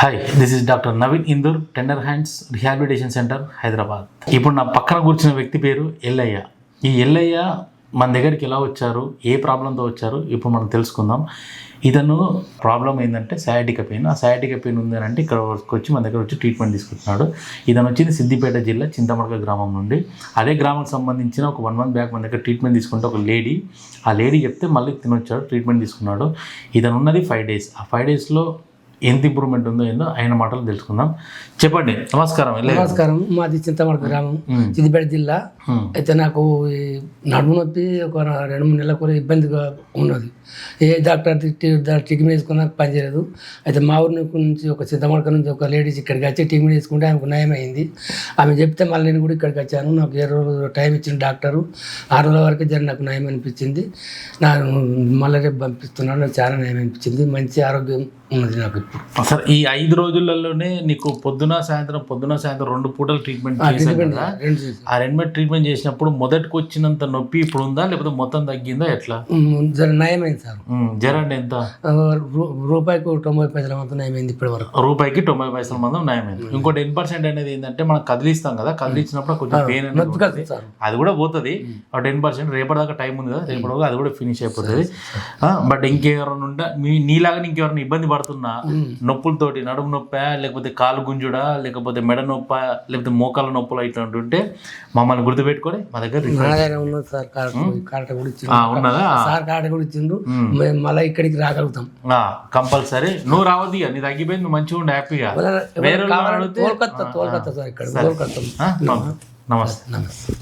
Hi this is doctor Naveen Indur tender hands rehabilitation centre Hyderabad ఇప్పుడు నా పక్కన కూర్చున్న వ్యక్తి పేరు ఎల్లయ్య. ఈ ఎల్లయ్య మన దగ్గరికి ఎలా వచ్చారు? ఏ ప్రాబ్లంతో వచ్చారు? ఇప్పుడు మనం తెలుసుకుందాం. ఇతను ప్రాబ్లం ఏంటంటే సయాటిక పెయిన్ ఆ సయాటిక పెయిన్ ఉంది అని అంటే ఇక్కడ వచ్చి మన దగ్గర వచ్చి ట్రీట్మెంట్ తీసుకుంటున్నాడు. ఇతను వచ్చింది సిద్దిపేట జిల్లా చింతమడక గ్రామం నుండి. అదే గ్రామానికి సంబంధించిన ఒక వన్ మంత్ బ్యాక్ మన దగ్గర ట్రీట్మెంట్ తీసుకుంటే ఒక లేడీ ఆ లేడీ చెప్తే మళ్ళీ తినొచ్చాడు ట్రీట్మెంట్ తీసుకున్నాడు. ఇతను ఉన్నది ఫైవ్ డేస్ ఆ ఫైవ్ డేస్లో ఎంత ఇంప్రూవ్మెంట్ ఉందో ఏందో ఆయన మాటలు తెలుసుకుందాం. చెప్పండి. నమస్కారం. నమస్కారం. మాది చింతమడక గ్రామం. సిద్దిపేట జిల్లా. అయితే నాకు ఈ నడుము నొప్పి ఒక రెండు మూడు నెలల కూడా ఇబ్బందిగా ఉన్నది. ఏ డాక్టర్ ట్రీట్మెంట్ వేసుకున్నా పని చేయలేదు. అయితే మా ఊరి నుంచి ఒక చింతమడక నుంచి ఒక లేడీస్ ఇక్కడికి వచ్చి ట్రీట్మెంట్ తీసుకుంటే ఆమెకు నయం అయింది ఆమె చెప్తే మళ్ళీ నేను కూడా ఇక్కడికి వచ్చాను. నాకు ఏ రోజు టైం ఇచ్చిన డాక్టరు. ఆ రోజుల వరకు జర నాకు నయం అనిపించింది నాకు మళ్ళీ రేపు పంపిస్తున్నాను. నాకు చాలా నయం అనిపించింది మంచి ఆరోగ్యం సార్ ఈ ఐదు రోజులలోనే నీకు పొద్దున సాయంత్రం పొద్దున సాయంత్రం రెండు పూటలు ట్రీట్మెంట్ చేశాను కదా? ఆ రెండు ట్రీట్మెంట్ చేసినప్పుడు మొదటికి వచ్చినంత నొప్పి ఇప్పుడు ఉందా? లేకపోతే మొత్తం తగ్గిందా? ఎట్లా? నయమైంది సార్. జరండి ఎంత? రూపాయికి తొంభై పైసల మొత్తం నయమైంది ఇప్పటి వరకు. రూపాయికి తొంభై పైసల మందం నయమైంది. ఇంకో టెన్ పర్సెంట్ అనేది ఏంటంటే మనం కదిలిస్తాం కదా? కదిలించినప్పుడు కొంచెం పెయిన్ అనేది అది కూడా పోతుంది. ఆ టెన్ పర్సెంట్ రేపటిదాకా టైం ఉంది కదా? రేపటి అది కూడా ఫినిష్ అయిపోతుంది. బట్ ఇంకెవరైనా ఉంటే మీ నీలాగా ఇంకెవరైనా ఇబ్బంది పడుతున్నా నొప్పులతోటి నడుము నొప్పా లేకపోతే కాలు గుంజుడా లేకపోతే మెడ నొప్ప లేకపోతే మోకాల నొప్పులు ఇట్లాంటి ఉంటే మమ్మల్ని గుర్తుపెట్టుకొని మా దగ్గర ఉన్నది? సార్ కార్డు కూడా ఇచ్చిండు. మేము మళ్ళీ ఇక్కడికి రాగలుగుతాం. కంపల్సరీ. నువ్వు రావద్దు నీ తగ్గిపోయింది నువ్వు మంచిగా ఉండి హ్యాపీగా. వేరే తోలుకొత్తా తోలుకొత్తా సార్ ఇక్కడ తోలుకొత్తాం నమస్తే. నమస్తే.